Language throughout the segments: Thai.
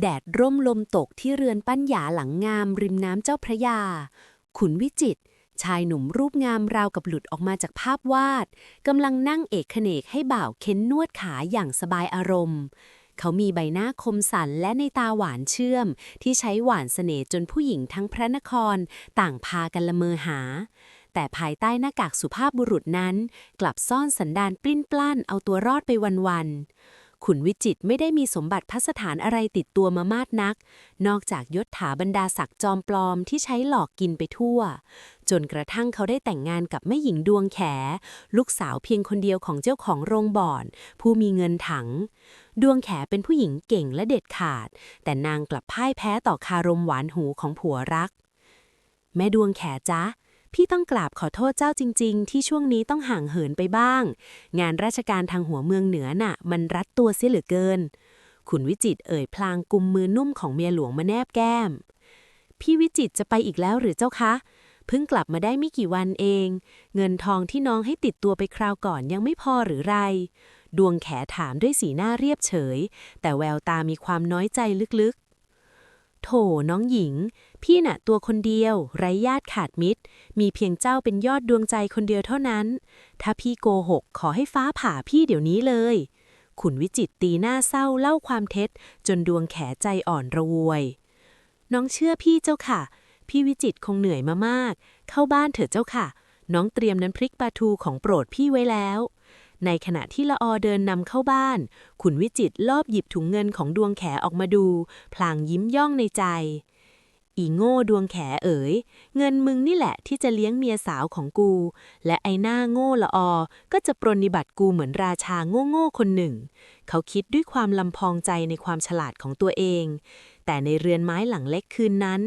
แดดร่มลมตกที่เรือนปั้นหยาหลังงามริมน้ำเจ้าพระยา ขุนวิจิต ชายหนุ่มรูปงามราวกับหลุดออกมาจากภาพวาดกำลังนั่งเอกเขนกให้บ่าวเค้นนวดขาอย่างสบายอารมณ์ เขามีใบหน้าคมสันและในตาหวานเชื่อม ที่ใช้หวานเสน่ห์จนผู้หญิงทั้งพระนครต่างพากันละเมอหาแต่ภายใต้หน้ากากสุภาพบุรุษนั้น กลับซ่อนสันดานปลิ้นปล้านเอาตัวรอดไปวันๆ ขุนวิจิตไม่ได้มีสมบัติพัสถานอะไรติดตัวมามากนัก นอกจากยศถาบรรดาศักดิ์จอมปลอมที่ใช้หลอกกินไปทั่ว จนกระทั่งเขาได้แต่งงานกับแม่หญิงดวงแข ลูกสาวเพียงคนเดียวของเจ้าของโรงบ่อน ผู้มีเงินถัง ดวงแขเป็นผู้หญิงเก่งและเด็ดขาด แต่นางกลับพ่ายแพ้ต่อคารมหวานหูของผัวรัก แม่ดวงแขจ๊ะ พี่ต้องกราบขอโทษเจ้าจริง ๆ ที่ช่วงนี้ต้องห่างเหินไปบ้าง งานราชการทางหัวเมืองเหนือน่ะ มันรัดตัวเสียเหลือเกิน ขุนวิจิตเอ่ยพลางกุมมือนุ่มของเมียหลวงมาแนบแก้ม พี่วิจิตจะไปอีกแล้วหรือเจ้าคะเพิ่งกลับมาได้ไม่กี่วันเอง เงินทองที่น้องให้ติดตัวไปคราวก่อนยังไม่พอหรือไร ดวงแขถามด้วยสีหน้าเรียบเฉย แต่แววตามีความน้อยใจลึกๆ โถน้องหญิง พี่น่ะตัวคนเดียว ไร้ญาติขาดมิตร มีเพียงเจ้าเป็นยอดดวงใจคนเดียวเท่านั้น ถ้าพี่โกหกขอให้ฟ้าผ่าพี่เดี๋ยวนี้เลย ขุนวิจิตตีหน้าเศร้าเล่าความเท็จ จนดวงแขใจอ่อนระวย น้องเชื่อพี่เจ้าค่ะ พี่วิจิตคงเหนื่อยมามาก เข้าบ้านเถอะเจ้าค่ะ น้องเตรียมน้ำพริกปลาทูของโปรดพี่ไว้แล้ว ในขณะที่ละออเดินนำเข้าบ้าน ขุนวิจิตรลอบหยิบถุงเงินของดวงแขออกมาดู พลางยิ้มย่องในใจ อีโง่ดวงแขเอ๋ย เงินมึงนี่แหละที่จะเลี้ยงเมียสาวของกู และไอ้หน้าโง่ละออ ก็จะปรนนิบัติกูเหมือนราชาโง่โง่คนหนึ่ง เขาคิดด้วยความลำพองใจในความฉลาดของตัวเองแต่ในเรือนไม้หลังเล็กคืนนั้น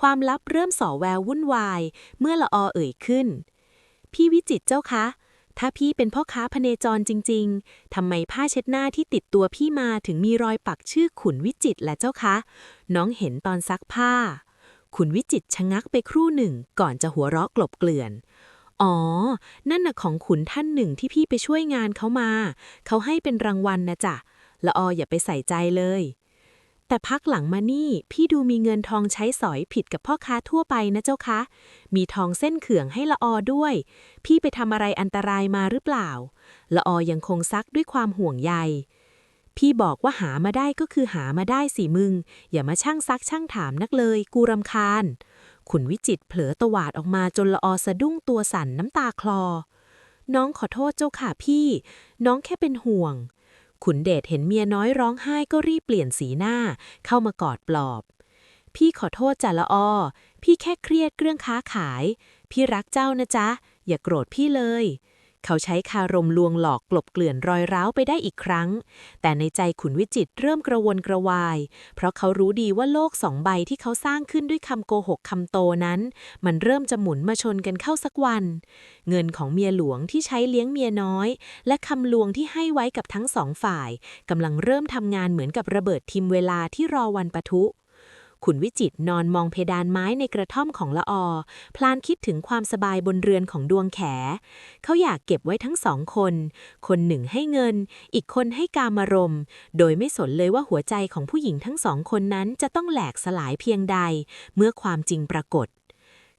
ความลับเริ่มส่อแวววุ่นวาย เมื่อละออเอ่ยขึ้น พี่วิจิตเจ้าคะ ถ้าพี่เป็นพ่อค้าพเนจรจริง ๆ ทำไมผ้าเช็ดหน้าที่ติดตัวพี่มาถึงมีรอยปักชื่อขุนวิจิตและเจ้าคะ น้องเห็นตอนซักผ้า ขุนวิจิตชะงักไปครู่หนึ่ง ก่อนจะหัวเราะกลบเกลื่อน อ๋อ นั่นน่ะของขุนท่านหนึ่งที่พี่ไปช่วยงานเขามา เขาให้เป็นรางวัลนะจ๊ะละออย่าไปใส่ใจเลย แต่พักหลังมานี่ พี่ดูมีเงินทองใช้สอยผิดกับพ่อค้าทั่วไปนะเจ้าคะ มีทองเส้นเขื่องให้ละออด้วย พี่ไปทำอะไรอันตรายมาหรือเปล่า ละออยังคงซักด้วยความห่วงใย พี่บอกว่าหามาได้ก็คือหามาได้สิมึง อย่ามาช่างซักช่างถามนักเลย กูรำคาญ ขุนวิจิตเผลอตวาดออกมาจนละออสะดุ้งตัวสั่นน้ำตาคลอ น้องขอโทษเจ้าค่ะพี่ น้องแค่เป็นห่วง ขุนเดชเห็นเมียน้อยร้องไห้ก็รีบเปลี่ยนสีหน้า เข้ามากอดปลอบ พี่ขอโทษจ่าละออพี่แค่เครียดเรื่องค้าขาย พี่รักเจ้านะจ๊ะ อย่าโกรธพี่เลย เขาใช้คารมลวงหลอกกลบเกลื่อนรอยร้าวไปได้อีกครั้ง แต่ในใจขุนวิจิตเริ่มกระวนกระวาย เพราะเขารู้ดีว่าโลกสองใบที่เขาสร้างขึ้นด้วยคำโกหกคำโตนั้น มันเริ่มจะหมุนมาชนกันเข้าสักวัน เงินของเมียหลวงที่ใช้เลี้ยงเมียน้อย และคำลวงที่ให้ไว้กับทั้งสองฝ่ายกำลังเริ่มทำงานเหมือนกับระเบิดทิมเวลาที่รอวันปะทุ ขุนวิจิตนอนมองเพดานไม้ในกระท่อมของละออ พลานคิดถึงความสบายบนเรือนของดวงแข เขาอยากเก็บไว้ทั้งสองคน คนหนึ่งให้เงิน อีกคนให้กามารม โดยไม่สนเลยว่าหัวใจของผู้หญิงทั้งสองคนนั้นจะต้องแหลกสลายเพียงใด เมื่อความจริงปรากฏ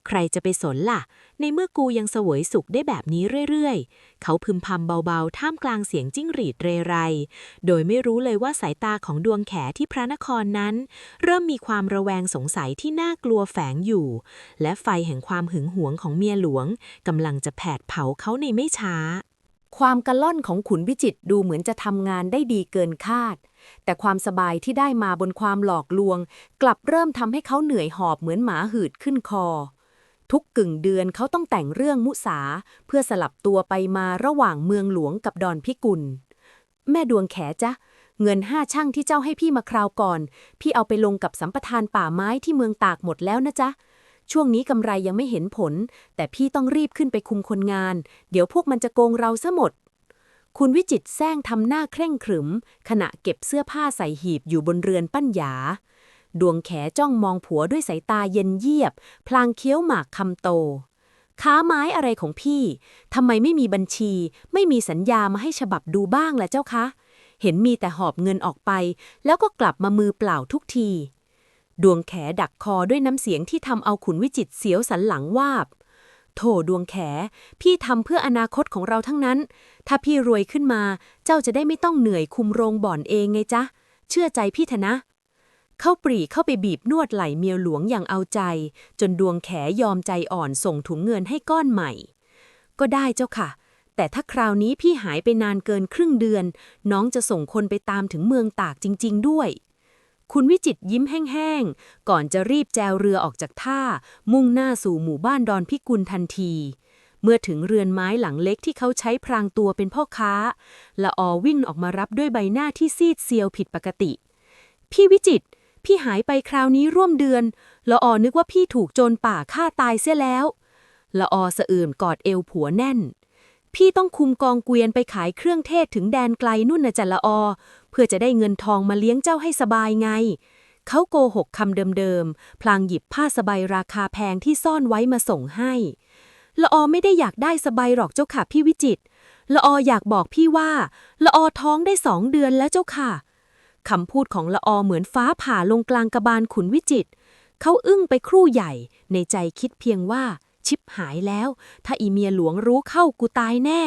ใครจะไปสนล่ะ ในเมื่อกูยังเสวยสุขได้แบบนี้เรื่อยๆ เขาพึมพำเบาๆ ท่ามกลางเสียงจิ้งหรีดเรไร โดยไม่รู้เลยว่าสายตาของดวงแขที่พระนครนั้น เริ่มมีความระแวงสงสัยที่น่ากลัวแฝงอยู่ และไฟแห่งความหึงหวงของเมียหลวงกำลังจะแผดเผาเขาในไม่ช้า ความกระล่อนของขุนวิจิตดูเหมือนจะทำงานได้ดีเกินคาดแต่ความสบายที่ได้มาบนความหลอกลวง กลับเริ่มทำให้เขาเหนื่อยหอบเหมือนหมาหืดขึ้นคอ ทุกกึ่งเดือนเขาต้องแต่งเรื่องมุสา เพื่อสลับตัวไปมาระหว่างเมืองหลวงกับดอนพิกุล แม่ดวงแขจ๊ะ เงินห้าช่างที่เจ้าให้พี่มาคราวก่อน พี่เอาไปลงกับสัมปทานป่าไม้ที่เมืองตากหมดแล้วนะจ๊ะ ช่วงนี้กำไรยังไม่เห็นผล แต่พี่ต้องรีบขึ้นไปคุมคนงาน เดี๋ยวพวกมันจะโกงเราซะหมด คุณวิจิตแซงทำหน้าเคร่งขรึม ขณะเก็บเสื้อผ้าใส่หีบอยู่บนเรือนปั้นหยา ดวงแขจ้องมองผัวด้วยสายตาเย็นเยียบ พลางเคี้ยวหมากคำโต ค้าไม้อะไรของพี่ทำไมไม่มีบัญชี ไม่มีสัญญามาให้ฉบับดูบ้างล่ะเจ้าคะ เห็นมีแต่หอบเงินออกไป แล้วก็กลับมามือเปล่าทุกที ดวงแขดักคอด้วยน้ำเสียงที่ทำเอาขุนวิจิตเสียวสันหลังวาบโถดวงแข พี่ทำเพื่ออนาคตของเราทั้งนั้น ถ้าพี่รวยขึ้นมา เจ้าจะได้ไม่ต้องเหนื่อยคุมโรงบ่อนเองไงจ๊ะ เชื่อใจพี่เถอะนะ เข้าปรีเข้าไปบีบนวดไหล่เมียหลวงอย่างเอาใจ จนดวงแขยอมใจอ่อนส่งถุงเงินให้ก้อนใหม่ ก็ได้เจ้าค่ะ แต่ถ้าคราวนี้พี่หายไปนานเกินครึ่งเดือน น้องจะส่งคนไปตามถึงเมืองตากจริง ๆ ด้วย คุณวิจิตยิ้มแห้งๆ ก่อนจะรีบแจวเรือออกจากท่า มุ่งหน้าสู่หมู่บ้านดอนพิกุลทันทีเมื่อถึงเรือนไม้หลังเล็กที่เขาใช้พรางตัวเป็นพ่อค้า ละออวิ่งออกมารับด้วยใบหน้าที่ซีดเซียวผิดปกติ พี่วิจิตร พี่หายไปคราวนี้ร่วมเดือน ละออนึกว่าพี่ถูกโจรป่าฆ่าตายเสียแล้ว ละออสะอื่นกอดเอวผัวแน่น พี่ต้องคุมกองเกวียนไปขายเครื่องเทศถึงแดนไกลนุ่นนะจันละออ เพื่อจะได้เงินทองมาเลี้ยงเจ้าให้สบายไง เขาโกหกคำเดิมๆ พลางหยิบผ้าสบายราคาแพงที่ซ่อนไว้มาส่งให้ ละออไม่ได้อยากได้สบายหรอกเจ้าค่ะพี่วิจิตละอออยากบอกพี่ว่า ละออท้องได้สองเดือนแล้วเจ้าค่ะ คำพูดของละออเหมือนฟ้าผ่าลงกลางกระบาลขุนวิจิต เขาอึ้งไปครู่ใหญ่ ในใจคิดเพียงว่า ชิบหายแล้ว ถ้าอีเมียหลวงรู้เข้ากูตายแน่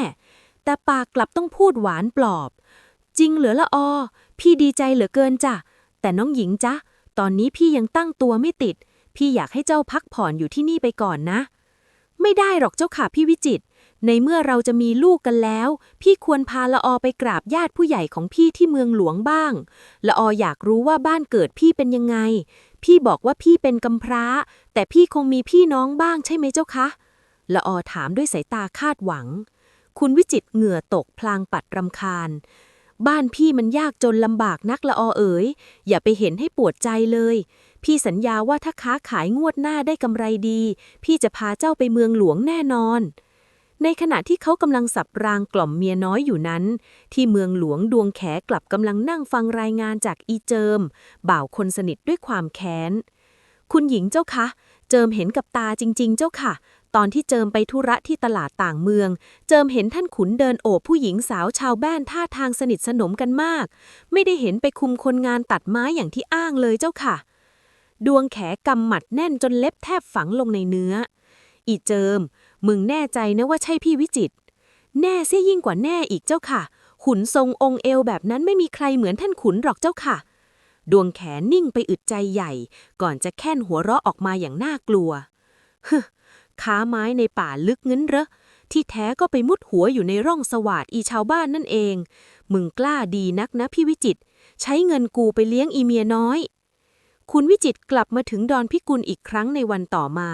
แต่ปากกลับต้องพูดหวานปลอบ จริงเหรอละออพี่ดีใจเหลือเกินจ้ะ แต่น้องหญิงจ๊ะ ตอนนี้พี่ยังตั้งตัวไม่ติด พี่อยากให้เจ้าพักผ่อนอยู่ที่นี่ไปก่อนนะ ไม่ได้หรอกเจ้าค่ะพี่วิจิต ในเมื่อเราจะมีลูกกันแล้ว พี่ควรพาละออไปกราบญาติผู้ใหญ่ของพี่ที่เมืองหลวงบ้าง ละอออยากรู้ว่าบ้านเกิดพี่เป็นยังไง พี่บอกว่าพี่เป็นกำพร้า แต่พี่คงมีพี่น้องบ้างใช่ไหมเจ้าคะ ละออถามด้วยสายตาคาดหวัง คุณวิจิตเหงื่อตกพลางปัดรำคาญ บ้านพี่มันยากจนลำบากนักละออเอ๋ย อย่าไปเห็นให้ปวดใจเลยพี่สัญญาว่าถ้าค้าขายงวดหน้าได้กำไรดี พี่จะพาเจ้าไปเมืองหลวงแน่นอน ในขณะที่เขากำลังสับรางกล่อมเมียน้อยอยู่นั้น ที่เมืองหลวงดวงแขกลับกำลังนั่งฟังรายงานจากอีเจิม บ่าวคนสนิทด้วยความแค้น คุณหญิงเจ้าคะ เจิมเห็นกับตาจริง ๆ เจ้าค่ะ ตอนที่เจิมไปธุระที่ตลาดต่างเมือง เจิมเห็นท่านขุนเดินโอบผู้หญิงสาวชาวบ้านท่าทางสนิทสนมกันมาก ไม่ได้เห็นไปคุมคนงานตัดไม้อย่างที่อ้างเลยเจ้าค่ะ ดวงแขกำหมัดแน่นจนเล็บแทบฝังลงในเนื้อ อีเจิม มึงแน่ใจนะว่าใช่พี่วิจิต แน่เสียยิ่งกว่าแน่อีกเจ้าค่ะ ขุนทรงองค์เอวแบบนั้นไม่มีใครเหมือนท่านขุนหรอกเจ้าค่ะ ดวงแขนนิ่งไปอึดใจใหญ่ ก่อนจะแค่นหัวเราะออกมาอย่างน่ากลัวฮึค้าไม้ในป่าลึกเงินเหรอที่แท้ก็ไปมุดหัวอยู่ในร่องสวาดอีชาวบ้านนั่นเอง มึงกล้าดีนักนะพี่วิจิต ใช้เงินกูไปเลี้ยงอีเมียน้อย คุณวิจิตกลับมาถึงดอนพิกุลอีกครั้งในวันต่อมา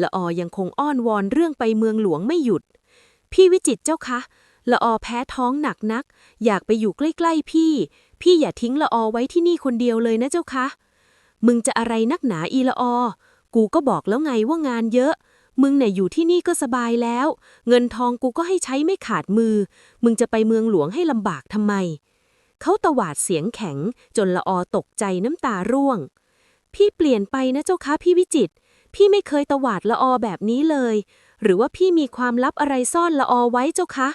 ละออยังคงอ้อนวอนเรื่องไปเมืองหลวงไม่หยุด พี่วิจิตเจ้าคะละออแพ้ท้องหนักนัก อยากไปอยู่ใกล้ๆพี่ พี่อย่าทิ้งละออไว้ที่นี่คนเดียวเลยนะเจ้าคะ มึงจะอะไรนักหนาอีละออ กูก็บอกแล้วไงว่างานเยอะ มึงเนี่ยอยู่ที่นี่ก็สบายแล้ว เงินทองกูก็ให้ใช้ไม่ขาดมือ มึงจะไปเมืองหลวงให้ลำบากทำไม เขาตวาดเสียงแข็ง จนละออตกใจน้ำตาร่วง พี่เปลี่ยนไปนะเจ้าคะพี่วิจิต พี่ไม่เคยตวาดละออแบบนี้เลย หรือว่าพี่มีความลับอะไรซ่อนละออไว้เจ้าคะ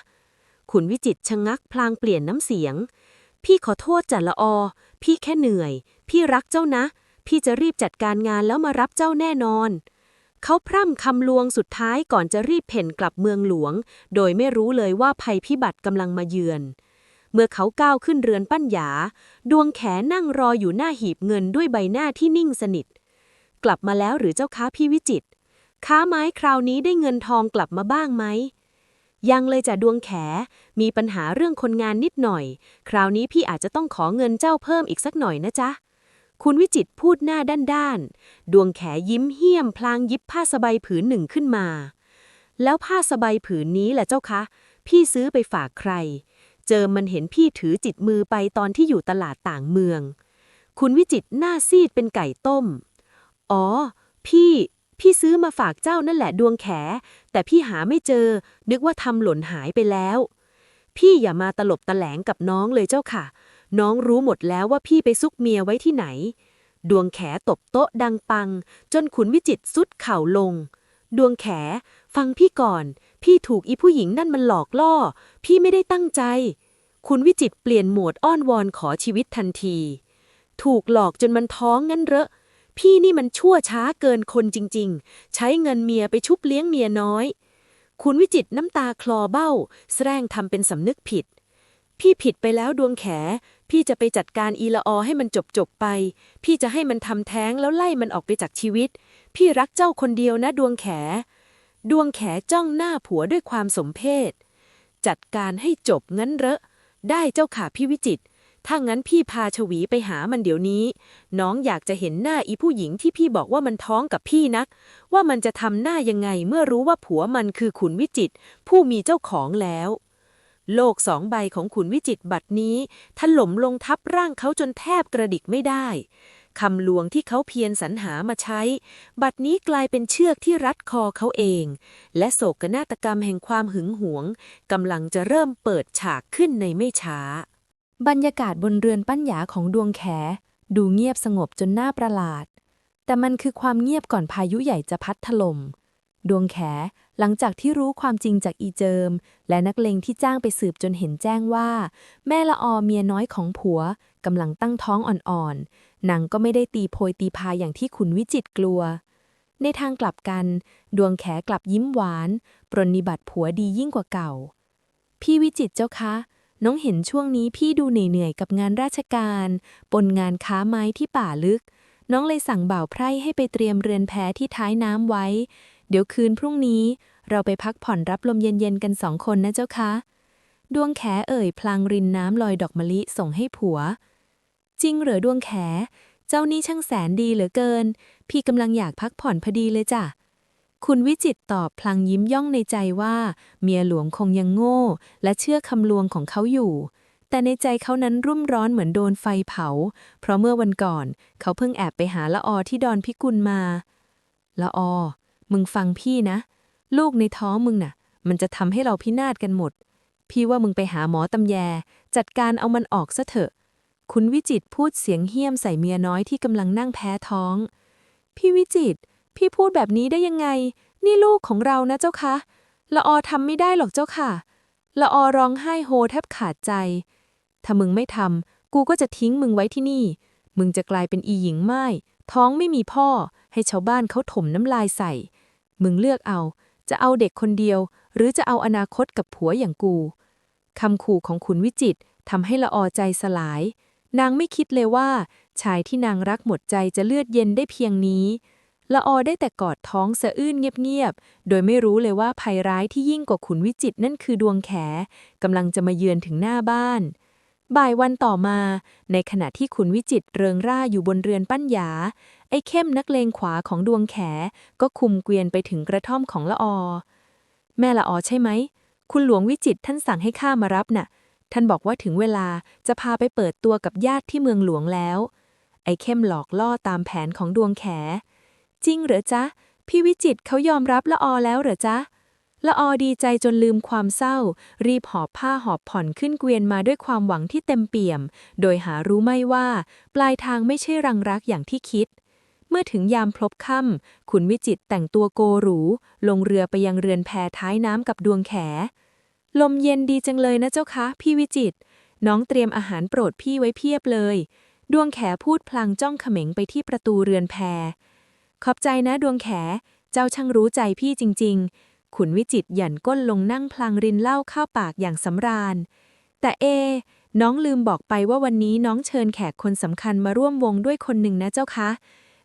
ขุนวิจิตชะงักพลางเปลี่ยนน้ำเสียง พี่ขอโทษจัละออ พี่แค่เหนื่อย พี่รักเจ้านะ พี่จะรีบจัดการงานแล้วมารับเจ้าแน่นอนเขาพร่ำคำลวงสุดท้ายก่อนจะรีบเพ่นกลับเมืองหลวง โดยไม่รู้เลยว่าภัยพิบัติกำลังมาเยือน เมื่อเขาก้าวขึ้นเรือนปั้นหยา ดวงแขนั่งรออยู่หน้าหีบเงินด้วยใบหน้าที่นิ่งสนิท กลับมาแล้วหรือเจ้าค้าพี่วิจิต ค้าไม้คราวนี้ได้เงินทองกลับมาบ้างไหม ยังเลยจ้ะดวงแข มีปัญหาเรื่องคนงานนิดหน่อย คราวนี้พี่อาจจะต้องขอเงินเจ้าเพิ่มอีกสักหน่อยนะจ๊ะคุณวิจิตพูดหน้าด้านๆ ดวงแขยิ้มเหี้ยมพลางยิบผ้าสบายผืนหนึ่งขึ้นมา แล้วผ้าสบายผืนนี้แหละเจ้าคะ พี่ซื้อไปฝากใคร เจอมันเห็นพี่ถือจิตมือไปตอนที่อยู่ตลาดต่างเมือง คุณวิจิตหน้าซีดเป็นไก่ต้ม อ๋อ พี่ พี่ซื้อมาฝากเจ้านั่นแหละดวงแข แต่พี่หาไม่เจอ นึกว่าทำหล่นหายไปแล้ว พี่อย่ามาตลบตะแหลงกับน้องเลยเจ้าค่ะ น้องรู้หมดแล้วว่าพี่ไปซุกเมียไว้ที่ไหน ดวงแขตบโต๊ะดังปัง จนขุนวิจิตสุดเข่าลง ดวงแข ฟังพี่ก่อน พี่ถูกอีผู้หญิงนั่นมันหลอกล่อ พี่ไม่ได้ตั้งใจ คุณวิจิตเปลี่ยนโหมดอ้อนวอนขอชีวิตทันที ถูกหลอกจนมันท้องงั้นเหรอพี่นี่มันชั่วช้าเกินคนจริง ๆ ใช้เงินเมียไปชุบเลี้ยงเมียน้อย คุณวิจิตน้ำตาคลอเบ้า แสร้งทำเป็นสำนึกผิด พี่ผิดไปแล้วดวงแข พี่จะไปจัดการอีละออให้มันจบจบไป พี่จะให้มันทำแท้งแล้วไล่มันออกไปจากชีวิต พี่รักเจ้าคนเดียวนะดวงแข ดวงแขจ้องหน้าผัวด้วยความสมเพชจัดการให้จบงั้นเหรอ ได้เจ้าค่ะพี่วิจิต ถ้างั้นพี่พาชวีไปหามันเดี๋ยวนี้ น้องอยากจะเห็นหน้าอีผู้หญิงที่พี่บอกว่ามันท้องกับพี่นัก ว่ามันจะทำหน้ายังไงเมื่อรู้ว่าผัวมันคือขุนวิจิต ผู้มีเจ้าของแล้ว โลกสองใบของขุนวิจิตบัดนี้ถล่มลงทับร่างเขาจนแทบกระดิกไม่ได้ คำลวงที่เขาเพียรสรรหามาใช้ บัดนี้กลายเป็นเชือกที่รัดคอเขาเอง และโศกนาฏกรรมแห่งความหึงหวงกำลังจะเริ่มเปิดฉากขึ้นในไม่ช้า บรรยากาศบนเรือนปั้นหยาของดวงแข ดูเงียบสงบจนน่าประหลาด แต่มันคือความเงียบก่อนพายุใหญ่จะพัดถล่มดวงแขหลังจากที่รู้ความจริงจากอีเจิม และนักเลงที่จ้างไปสืบจนเห็นแจ้งว่า แม่ละออเมียน้อยของผัว กำลังตั้งท้องอ่อนๆนางก็ไม่ได้ตีโพยตีพายอย่างที่ขุนวิจิตกลัว ในทางกลับกัน ดวงแขกลับยิ้มหวาน ปรนนิบัติผัวดียิ่งกว่าเก่า พี่วิจิตเจ้าคะ น้องเห็นช่วงนี้พี่ดูเหนื่อยๆกับงานราชการ ปนงานค้าไม้ที่ป่าลึก น้องเลยสั่งบ่าวไพร่ให้ไปเตรียมเรือนแพที่ท้ายน้ำไว้ เดี๋ยวคืนพรุ่งนี้เราไปพักผ่อนรับลมเย็นๆกันสองคนนะเจ้าคะ ดวงแขเอ่ยพลางรินน้ำลอยดอกมะลิส่งให้ผัว จริงเหรอดวงแข เจ้านี่ช่างแสนดีเหลือเกิน พี่กำลังอยากพักผ่อนพอดีเลยจ้ะคุณวิจิตตอบพลางยิ้มย่องในใจว่า เมียหลวงคงยังโง่ และเชื่อคำลวงของเขาอยู่ แต่ในใจเขานั้นรุ่มร้อนเหมือนโดนไฟเผา เพราะเมื่อวันก่อน เขาเพิ่งแอบไปหาละออที่ดอนพิกุลมาละออมึงฟังพี่นะ ลูกในท้องมึงน่ะ มันจะทำให้เราพินาศกันหมด พี่ว่ามึงไปหาหมอตำแย จัดการเอามันออกซะเถอะ คุณวิจิตพูดเสียงเหี้ยมใส่เมียน้อยที่กำลังนั่งแพ้ท้อง พี่วิจิต พี่พูดแบบนี้ได้ยังไง นี่ลูกของเรานะเจ้าคะละออทำไม่ได้หรอกเจ้าค่ะละออร้องไห้โฮแทบขาดใจ ถ้ามึงไม่ทำกูก็จะทิ้งมึงไว้ที่นี่ มึงจะกลายเป็นอีหญิงไม้ท้องไม่มีพ่อ ให้ชาวบ้านเขาถมน้ำลายใส่ มึงเลือกเอา จะเอาเด็กคนเดียว หรือจะเอาอนาคตกับผัวอย่างกูคำขู่ของคุณวิจิตทำให้ละออใจสลาย นางไม่คิดเลยว่า ชายที่นางรักหมดใจจะเลือดเย็นได้เพียงนี้ ละออได้แต่กอดท้องสะอื้นเงียบๆ โดยไม่รู้เลยว่าภัยร้ายที่ยิ่งกว่าขุนวิจิตนั่นคือดวงแขกำลังจะมาเยือนถึงหน้าบ้าน บ่ายวันต่อมา ในขณะที่ขุนวิจิตเริงร่าอยู่บนเรือนปั้นยา ไอ้เข้มนักเลงขวาของดวงแขก็คุมเกวียนไปถึงกระท่อมของละออ แม่ละออใช่ไหม คุณหลวงวิจิตท่านสั่งให้ข้ามารับน่ะ ท่านบอกว่าถึงเวลาจะพาไปเปิดตัวกับญาติที่เมืองหลวงแล้ว ไอ้เข้มหลอกล่อตามแผนของดวงแข จริงเหรอจ๊ะ พี่วิจิตเขายอมรับละออแล้วเหรอจ๊ะละออดีใจจนลืมความเศร้า รีบหอบผ้าหอบผ่อนขึ้นเกวียนมาด้วยความหวังที่เต็มเปี่ยม โดยหารู้ไม่ว่า ปลายทางไม่ใช่รังรักอย่างที่คิด เมื่อถึงยามพลบค่ำขุนวิจิตแต่งตัวโกหรู ลงเรือไปยังเรือนแพท้ายน้ำกับดวงแข ลมเย็นดีจังเลยนะเจ้าคะ พี่วิจิต น้องเตรียมอาหารโปรดพี่ไว้เพียบเลย ดวงแขพูดพลางจ้องเขม็งไปที่ประตูเรือนแพ ขอบใจนะดวงแข เจ้าช่างรู้ใจพี่จริง ๆ ขุนวิจิตหยั่นก้นลงนั่งพลางรินเหล้าเข้าปากอย่างสำราญ แต่เอน้องลืมบอกไปว่าวันนี้น้องเชิญแขกคนสำคัญมาร่วมวงด้วยคนหนึ่งนะเจ้าคะ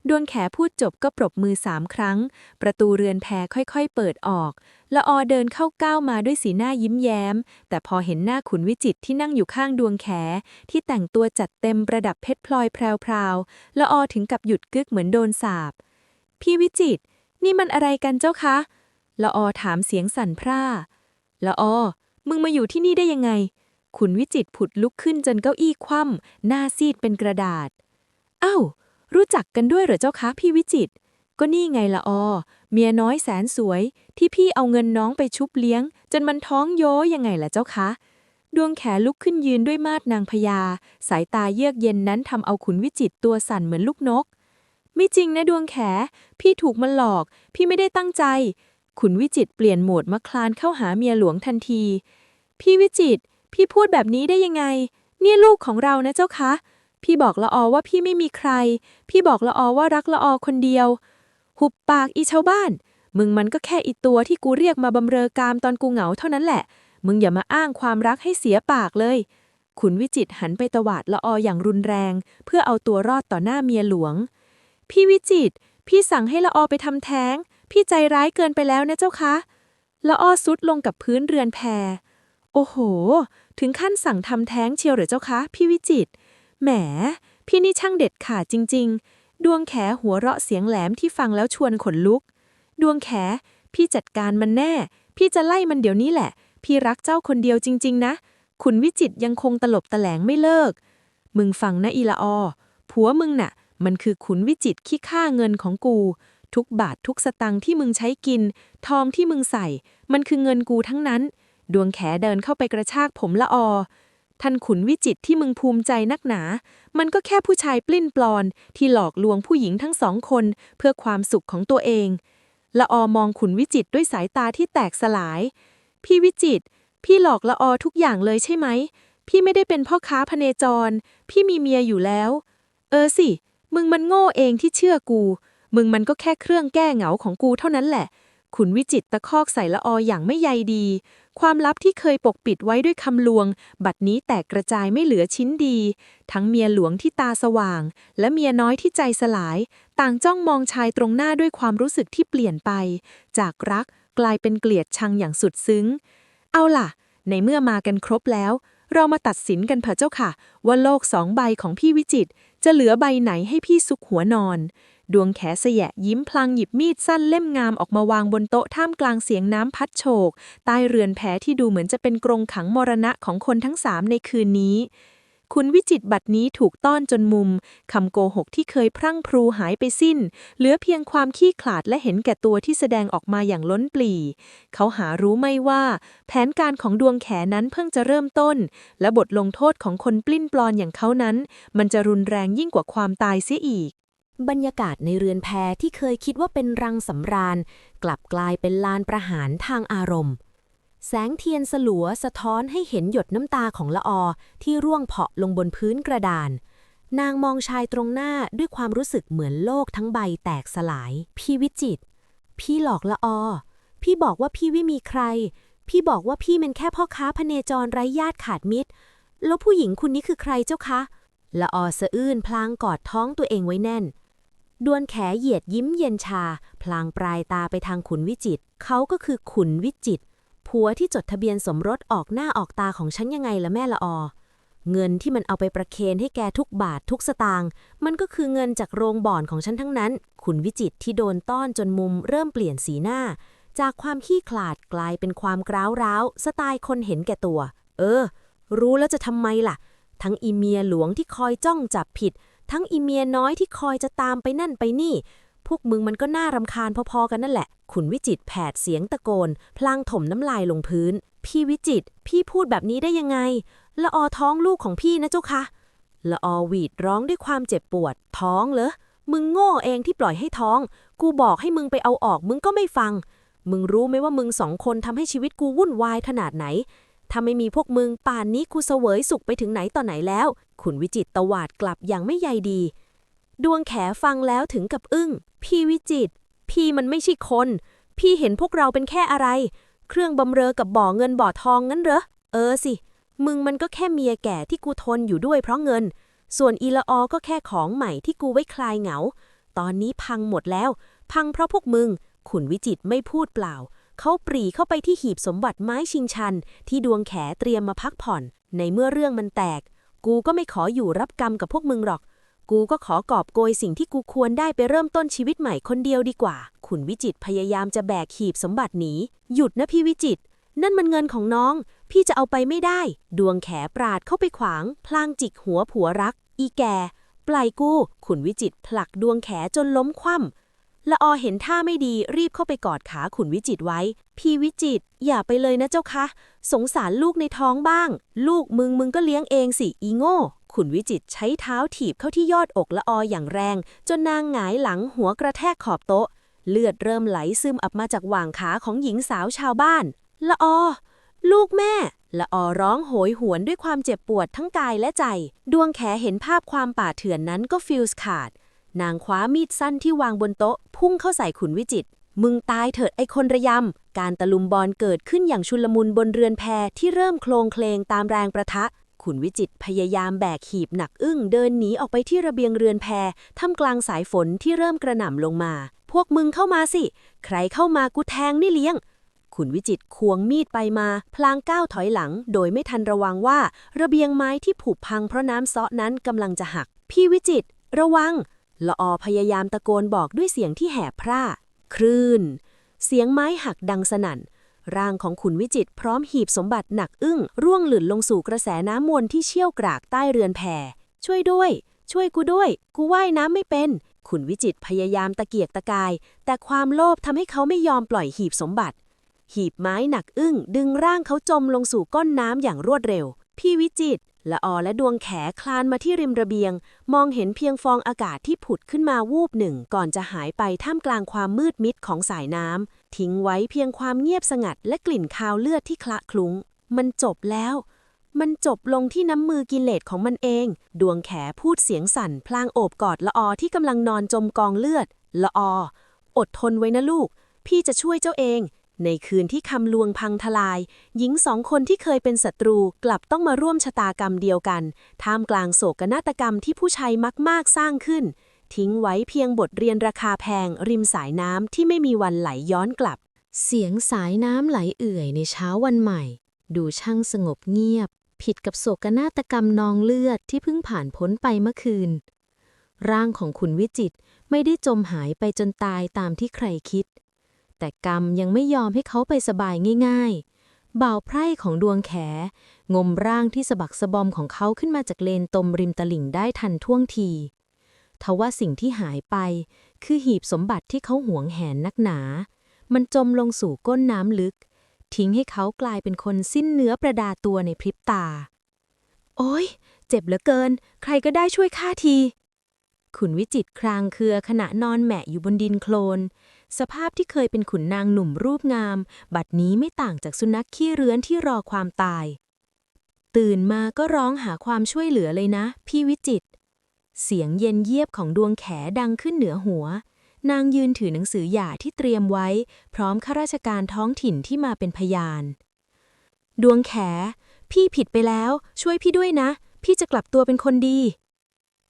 ดวงแขพูดจบก็ปรบมือสามครั้ง ประตูเรือนแพค่อยๆเปิดออก ละออเดินเข้าก้าวมาด้วยสีหน้ายิ้มแย้ม แต่พอเห็นหน้าขุนวิจิตที่นั่งอยู่ข้างดวงแข ที่แต่งตัวจัดเต็มประดับเพชรพลอยแพรวๆละออถึงกับหยุดกึกเหมือนโดนสาปพี่วิจิต นี่มันอะไรกันเจ้าคะละออถามเสียงสั่นพร่าละออ มึงมาอยู่ที่นี่ได้ยังไง ขุนวิจิตผุดลุกขึ้นจนเก้าอี้คว่ำหน้าซีดเป็นกระดาษ เอ้า รู้จักกันด้วยเหรอเจ้าคะพี่วิจิต ก็นี่ไงละออเมียน้อยแสนสวย ที่พี่เอาเงินน้องไปชุบเลี้ยง จนมันท้องโยยังไงล่ะเจ้าคะ ดวงแขลุกขึ้นยืนด้วยมาดนางพญาสายตาเยือกเย็นนั้นทำเอาขุนวิจิตตัวสั่นเหมือนลูกนก ไม่จริงนะดวงแข พี่ถูกมันหลอก พี่ไม่ได้ตั้งใจ ขุนวิจิตเปลี่ยนโหมดมาคลานเข้าหาเมียหลวงทันที พี่วิจิต พี่พูดแบบนี้ได้ยังไงนี่ลูกของเรานะเจ้าคะ พี่บอกละออว่าพี่ไม่มีใคร พี่บอกละออว่ารักละออคนเดียว หุบปากอีชาวบ้าน มึงมันก็แค่อีตัวที่กูเรียกมาบำเรอกามตอนกูเหงาเท่านั้นแหละ มึงอย่ามาอ้างความรักให้เสียปากเลย ขุนวิจิตหันไปตวาดละอออย่างรุนแรง เพื่อเอาตัวรอดต่อหน้าเมียหลวง พี่วิจิต พี่สั่งให้ละออไปทำแท้ง พี่ใจร้ายเกินไปแล้วนะเจ้าคะละออซุดลงกับพื้นเรือนแพโอ้โห ถึงขั้นสั่งทำแท้งเชียวเหรือเจ้าคะ พี่วิจิตร แหม พี่นี่ช่างเด็ดขาดจริง ๆ ดวงแขหัวเราะเสียงแหลมที่ฟังแล้วชวนขนลุก ดวงแข พี่จัดการมันแน่ พี่จะไล่มันเดี๋ยวนี้แหละ พี่รักเจ้าคนเดียวจริง ๆ นะขุนวิจิตยังคงตลบตะแหลงไม่เลิก มึงฟังนะอีละอ ผัวมึงน่ะ มันคือขุนวิจิตขี้ค่าเงินของกู ทุกบาททุกสตังค์ที่มึงใช้กิน ทองที่มึงใส่ มันคือเงินกูทั้งนั้น ดวงแขเดินเข้าไปกระชากผมละอ ท่านขุนวิจิตที่มึงภูมิใจนักหนา มันก็แค่ผู้ชายปลิ้นปลอน ที่หลอกลวงผู้หญิงทั้งสองคนเพื่อความสุขของตัวเอง ละออมองขุนวิจิตด้วยสายตาที่แตกสลาย พี่วิจิต พี่หลอกละออทุกอย่างเลยใช่ไหม พี่ไม่ได้เป็นพ่อค้าพเนจร พี่มีเมียอยู่แล้ว เออสิ มึงมันโง่เองที่เชื่อกู มึงมันก็แค่เครื่องแก้เหงาของกูเท่านั้นแหละ ขุนวิจิตตะคอกใส่ละออย่างไม่ใยดี ความลับที่เคยปกปิดไว้ด้วยคำลวง บัดนี้แตกกระจายไม่เหลือชิ้นดี ทั้งเมียหลวงที่ตาสว่าง และเมียน้อยที่ใจสลาย ต่างจ้องมองชายตรงหน้าด้วยความรู้สึกที่เปลี่ยนไป จากรักกลายเป็นเกลียดชังอย่างสุดซึ้ง เอาล่ะ ในเมื่อมากันครบแล้ว เรามาตัดสินกันเถอะเจ้าค่ะ ว่าโลกสองใบของพี่วิจิตรจะเหลือใบไหนให้พี่ซุกหัวนอน ดวงแขเสยะยิ้มพลางหยิบมีดสั้นเล่มงามออกมาวางบนโต๊ะท่ามกลางเสียงน้ำพัดโชก ใต้เรือนแพที่ดูเหมือนจะเป็นกรงขังมรณะของคนทั้งสามในคืนนี้ คุณวิจิตบัดนี้ถูกต้อนจนมุม คำโกหกที่เคยพรั่งพรูหายไปสิ้น เหลือเพียงความขี้ขลาดและเห็นแก่ตัวที่แสดงออกมาอย่างล้นปลีเขาหารู้ไม่ว่า แผนการของดวงแขนั้นเพิ่งจะเริ่มต้น และบทลงโทษของคนปลิ้นปลอนอย่างเขานั้น มันจะรุนแรงยิ่งกว่าความตายเสียอีก บรรยากาศในเรือนแพที่เคยคิดว่าเป็นรังสำราญ กลับกลายเป็นลานประหารทางอารมณ์ แสงเทียนสลัวสะท้อนให้เห็นหยดน้ำตาของละออที่ร่วงเพาะลงบนพื้นกระดาน นางมองชายตรงหน้าด้วยความรู้สึกเหมือนโลกทั้งใบแตกสลาย พี่วิจิต พี่หลอกละออ พี่บอกว่าพี่ไม่มีใคร พี่บอกว่าพี่เป็นแค่พ่อค้าพเนจรไร้ญาติขาดมิตร แล้วผู้หญิงคุณนี้คือใครเจ้าคะละออสะอื้นพลางกอดท้องตัวเองไว้แน่น ดวนแขเหยียดยิ้มเย็นชา พลางปลายตาไปทางขุนวิจิต เขาก็คือขุนวิจิต ผัวที่จดทะเบียนสมรสออกหน้าออกตาของฉันยังไงละแม่ละออ เงินที่มันเอาไปประเคนให้แกทุกบาททุกสตางค์ มันก็คือเงินจากโรงบ่อนของฉันทั้งนั้น ขุนวิจิตที่โดนต้อนจนมุมเริ่มเปลี่ยนสีหน้า จากความขี้ขลาดกลายเป็นความกร้าวร้าว สไตล์คนเห็นแก่ตัว เออ รู้แล้วจะทำไมล่ะ ทั้งอีเมียหลวงที่คอยจ้องจับผิด ทั้งอีเมียน้อยที่คอยจะตามไปนั่นไปนี่ พวกมึงมันก็น่ารำคาญพอๆกันนั่นแหละ ขุนวิจิตแผดเสียงตะโกน พลางถมน้ำลายลงพื้น พี่วิจิต พี่พูดแบบนี้ได้ยังไง ละออท้องลูกของพี่นะเจ้าคะละออหวีดร้องด้วยความเจ็บปวด ท้องเหรอ มึงโง่เองที่ปล่อยให้ท้อง กูบอกให้มึงไปเอาออกมึงก็ไม่ฟัง มึงรู้ไหมว่ามึงสองคนทำให้ชีวิตกูวุ่นวายขนาดไหน ถ้าไม่มีพวกมึงป่านนี้กูเสวยสุขไปถึงไหนต่อไหนแล้ว ขุนวิจิตตวาดกลับอย่างไม่ใยดี ดวงแขฟังแล้วถึงกับอึ้ง พี่วิจิต พี่มันไม่ใช่คน พี่เห็นพวกเราเป็นแค่อะไร เครื่องบำเรอกับบ่อเงินบ่อทองงั้นเหรอ เออสิ มึงมันก็แค่เมียแก่ที่กูทนอยู่ด้วยเพราะเงิน ส่วนอีละออก็แค่ของใหม่ที่กูไว้คลายเหงา ตอนนี้พังหมดแล้ว พังเพราะพวกมึง ขุนวิจิตไม่พูดเปล่า เขาปรีเข้าไปที่หีบสมบัติไม้ชิงชัน ที่ดวงแขเตรียมมาพักผ่อน ในเมื่อเรื่องมันแตก กูก็ไม่ขออยู่รับกรรมกับพวกมึงหรอก กูก็ขอกอบโกยสิ่งที่กูควรได้ไปเริ่มต้นชีวิตใหม่คนเดียวดีกว่า ขุนวิจิตพยายามจะแบกหีบสมบัติหนี หยุดนะพี่วิจิต นั่นมันเงินของน้อง พี่จะเอาไปไม่ได้ ดวงแขปราดเข้าไปขวาง พลางจิกหัวผัวรัก อีแก ปล่อยกู ขุนวิจิตผลักดวงแขจนล้มคว่ำ ละออเห็นท่าไม่ดีรีบเข้าไปกอดขาขุนวิจิตไว้ พี่วิจิตอย่าไปเลยนะเจ้าคะ สงสารลูกในท้องบ้าง ลูกมึงมึงก็เลี้ยงเองสิอีโง่ ขุนวิจิตใช้เท้าถีบเข้าที่ยอดอกละอออย่างแรง จนนางหงายหลังหัวกระแทกขอบโต๊ะ เลือดเริ่มไหลซึมออกมาจากหว่างขาของหญิงสาวชาวบ้าน ละออ ลูกแม่ละออร้องโหยหวนด้วยความเจ็บปวดทั้งกายและใจ ดวงแขเห็นภาพความป่าเถื่อนนั้นก็ฟิลส์ขาด นางคว้ามีดสั้นที่วางบนโต๊ะ พุ่งเข้าใส่ขุนวิจิต มึงตายเถิดไอคนระยำ การตะลุมบอลเกิดขึ้นอย่างชุลมุนบนเรือนแพที่เริ่มโคลงเคลงตามแรงประทะ ขุนวิจิตพยายามแบกหีบหนักอึ้งเดินหนีออกไปที่ระเบียงเรือนแพท่ามกลางสายฝนที่เริ่มกระหน่ำลงมา พวกมึงเข้ามาสิ ใครเข้ามากูแทงนี่เลี้ยงขุนวิจิตควงมีดไปมา พลางก้าวถอยหลัง โดยไม่ทันระวังว่า ระเบียงไม้ที่ผุพังเพราะน้ำซาะนั้นกำลังจะหัก พี่วิจิต ระวัง ละออพยายามตะโกนบอกด้วยเสียงที่แหบพร่า คลื่น เสียงไม้หักดังสนั่น ร่างของขุนวิจิตพร้อมหีบสมบัติหนักอึ้ง ร่วงหล่นลงสู่กระแสน้ำมวลที่เชี่ยวกรากใต้เรือนแพช่วยด้วย ช่วยกูด้วย กูว่ายน้ำไม่เป็น ขุนวิจิตพยายามตะเกียกตะกาย แต่ความโลภทำให้เขาไม่ยอมปล่อยหีบสมบัติ หีบไม้หนักอึ้ง ดึงร่างเขาจมลงสู่ก้นน้ำอย่างรวดเร็ว พี่วิจิต ละออและดวงแขคลานมาที่ริมระเบียง มองเห็นเพียงฟองอากาศที่ผุดขึ้นมาวูบหนึ่ง ก่อนจะหายไปท่ามกลางความมืดมิดของสายน้ำ ทิ้งไว้เพียงความเงียบสงัดและกลิ่นคาวเลือดที่คละคลุ้ง มันจบแล้ว มันจบลงที่น้ำมือกิเลสของมันเอง ดวงแขพูดเสียงสั่น พลางโอบกอดละออที่กำลังนอนจมกองเลือด ละออ อดทนไว้นะลูก พี่จะช่วยเจ้าเอง ในคืนที่คำลวงพังทลาย หญิงสองคนที่เคยเป็นศัตรูกลับต้องมาร่วมชะตากรรมเดียวกัน ท่ามกลางโศกนาฏกรรมที่ผู้ชายมักมากสร้างขึ้น ทิ้งไว้เพียงบทเรียนราคาแพง ริมสายน้ำที่ไม่มีวันไหลย้อนกลับ เสียงสายน้ำไหลเอื่อยในเช้าวันใหม่ ดูช่างสงบเงียบ ผิดกับโศกนาฏกรรมนองเลือดที่เพิ่งผ่านพ้นไปเมื่อคืน ร่างของคุณวิจิตไม่ได้จมหายไปจนตายตามที่ใครคิด แต่กรรมยังไม่ยอมให้เขาไปสบายง่ายๆ บ่าวไพร่ของดวงแข งมร่างที่สะบักสะบอมของเขาขึ้นมาจากเลนตมริมตลิ่งได้ทันท่วงทีทว่าสิ่งที่หายไป คือหีบสมบัติที่เขาหวงแหนนักหนา มันจมลงสู่ก้นน้ำลึก ทิ้งให้เขากลายเป็นคนสิ้นเนื้อประดาตัวในพริบตา โอ้ยเจ็บเหลือเกิน ใครก็ได้ช่วยข้าที ขุนวิจิตครางเครือขณะนอนแหมะอยู่บนดินโคลน สภาพที่เคยเป็นขุนนางหนุ่มรูปงาม บัดนี้ไม่ต่างจากสุนัขขี้เรื้อนที่รอความตาย ตื่นมาก็ร้องหาความช่วยเหลือเลยนะ พี่วิจิต เสียงเย็นเยียบของดวงแขดังขึ้นเหนือหัว นางยืนถือหนังสือหย่าที่เตรียมไว้ พร้อมข้าราชการท้องถิ่นที่มาเป็นพยาน ดวงแข พี่ผิดไปแล้ว ช่วยพี่ด้วยนะ พี่จะกลับตัวเป็นคนดี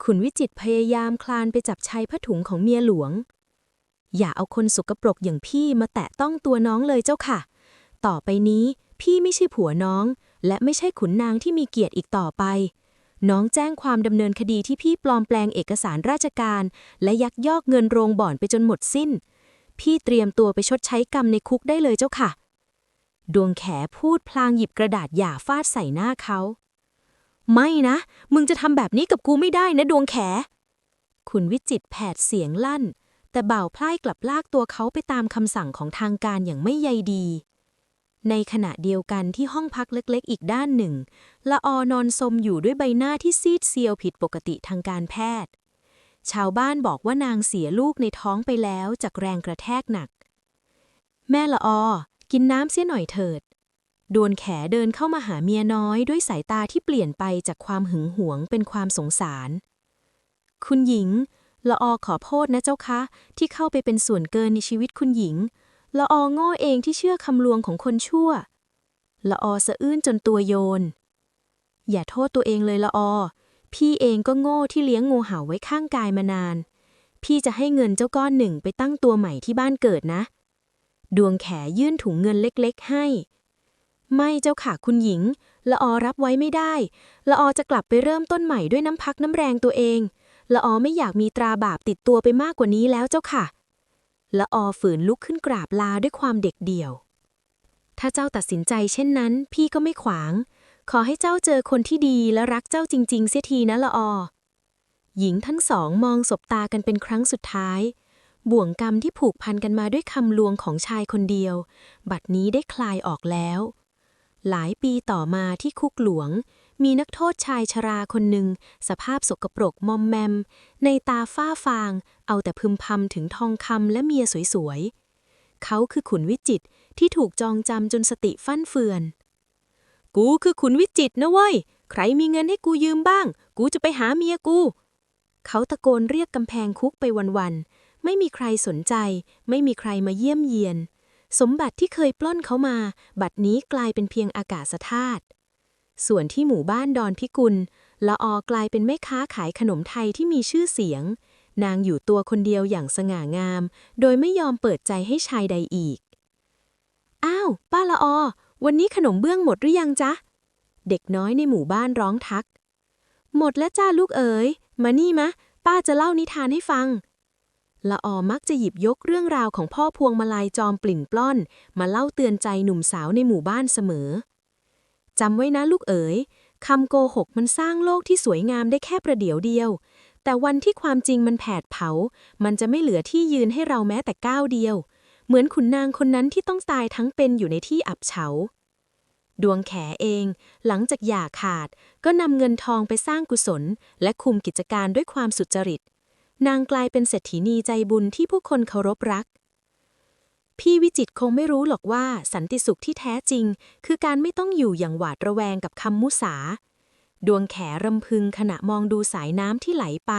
ขุนวิจิตพยายามคลานไปจับชายผ้าถุงของเมียหลวง อย่าเอาคนสกปรกอย่างพี่มาแตะต้องตัวน้องเลยเจ้าค่ะ ต่อไปนี้พี่ไม่ใช่ผัวน้อง และไม่ใช่ขุนนางที่มีเกียรติอีกต่อไป น้องแจ้งความดำเนินคดีที่พี่ปลอมแปลงเอกสารราชการ และยักยอกเงินโรงบ่อนไปจนหมดสิ้น พี่เตรียมตัวไปชดใช้กรรมในคุกได้เลยเจ้าค่ะ ดวงแขพูดพลางหยิบกระดาษหย่าฟาดใส่หน้าเขาไม่นะ มึงจะทำแบบนี้กับกูไม่ได้นะดวงแขขุนวิจิตแผดเสียงลั่น แต่บ่าวพล่ายกลับลากตัวเขาไปตามคำสั่งของทางการอย่างไม่ใยดี ในขณะเดียวกันที่ห้องพักเล็กๆ อีกด้านหนึ่ง ละออนอนสมอยู่ด้วยใบหน้าที่ซีดเซียวผิดปกติทางการแพทย์ ชาวบ้านบอกว่านางเสียลูกในท้องไปแล้วจากแรงกระแทกหนัก แม่ละออ กินน้ำเสียหน่อยเถิดดวนแขเดินเข้ามาหาเมียน้อยด้วยสายตาที่เปลี่ยนไปจากความหึงหวงเป็นความสงสาร คุณหญิง ละออขอโทษนะเจ้าคะ ที่เข้าไปเป็นส่วนเกินในชีวิตคุณหญิง ละออโง่เองที่เชื่อคำลวงของคนชั่ว ละออสะอื้นจนตัวโยน อย่าโทษตัวเองเลยละออ พี่เองก็โง่ที่เลี้ยงงูเห่าไว้ข้างกายมานาน พี่จะให้เงินเจ้าก้อนหนึ่งไปตั้งตัวใหม่ที่บ้านเกิดนะ ดวงแขยื่นถุงเงินเล็กๆ ให้ ไม่เจ้าค่ะคุณหญิง ละออรับไว้ไม่ได้ ละออจะกลับไปเริ่มต้นใหม่ด้วยน้ำพักน้ำแรงตัวเอง ละออไม่อยากมีตราบาปติดตัวไปมากกว่านี้แล้วเจ้าค่ะละออฝืนลุกขึ้นกราบลาด้วยความเด็กเดี่ยว ถ้าเจ้าตัดสินใจเช่นนั้น พี่ก็ไม่ขวาง ขอให้เจ้าเจอคนที่ดีและรักเจ้าจริง ๆ เสียทีนะละออ หญิงทั้งสองมองสบตากันเป็นครั้งสุดท้าย บ่วงกรรมที่ผูกพันกันมาด้วยคำลวงของชายคนเดียว บัดนี้ได้คลายออกแล้ว หลายปีต่อมาที่คุกหลวง มีนักโทษชายชราคนหนึ่ง สภาพสกปรกมอมแมม ในตาฝ้าฟาง เอาแต่พึมพำถึงทองคำและเมียสวยๆ เขาคือขุนวิจิตที่ถูกจองจำจนสติฟั่นเฟือน กูคือขุนวิจิตนะเว้ย ใครมีเงินให้กูยืมบ้าง กูจะไปหาเมียกู เขาตะโกนเรียกกำแพงคุกไปวันๆ ไม่มีใครสนใจ ไม่มีใครมาเยี่ยมเยียน สมบัติที่เคยปล้นเขามา บัดนี้กลายเป็นเพียงอากาศธาตุ ส่วนที่หมู่บ้านดอนพิกุลละออกลายเป็นแม่ค้าขายขนมไทยที่มีชื่อเสียง นางอยู่ตัวคนเดียวอย่างสง่างาม โดยไม่ยอมเปิดใจให้ชายใดอีก อ้าว ป้าละออวันนี้ขนมเบื้องหมดหรือยังจ๊ะ เด็กน้อยในหมู่บ้านร้องทัก หมดแล้วจ้าลูกเอ๋ย มานี่มะ ป้าจะเล่านิทานให้ฟังละออมักจะหยิบยกเรื่องราวของพ่อพวงมาลัยจอมปลิ่นปล้อน มาเล่าเตือนใจหนุ่มสาวในหมู่บ้านเสมอ จำไว้นะลูกเอ๋ยคำโกหกมันสร้างโลกที่สวยงามได้แค่ประเดี๋ยวเดียว แต่วันที่ความจริงมันแผดเผา มันจะไม่เหลือที่ยืนให้เราแม้แต่ก้าวเดียว เหมือนขุนนางคนนั้นที่ต้องตายทั้งเป็นอยู่ในที่อับเฉา ดวงแขเอง หลังจากหย่าขาด ก็นำเงินทองไปสร้างกุศล และคุมกิจการด้วยความสุจริต นางกลายเป็นเศรษฐีนีใจบุญที่ผู้คนเคารพรัก พี่วิจิตคงไม่รู้หรอกว่าสันติสุขที่แท้จริง คือการไม่ต้องอยู่อย่างหวาดระแวงกับคำมุสา ดวงแขรำพึงขณะมองดูสายน้ำที่ไหลไป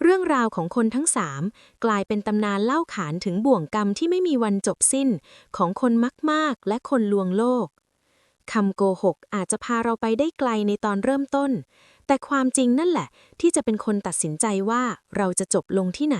เรื่องราวของคนทั้งสามกลายเป็นตำนานเล่าขานถึงบ่วงกรรมที่ไม่มีวันจบสิ้นของคนมากๆและคนลวงโลกคำโกหกอาจจะพาเราไปได้ไกลในตอนเริ่มต้น แต่ความจริงนั่นแหละ ที่จะเป็นคนตัดสินใจว่าเราจะจบลงที่ไหน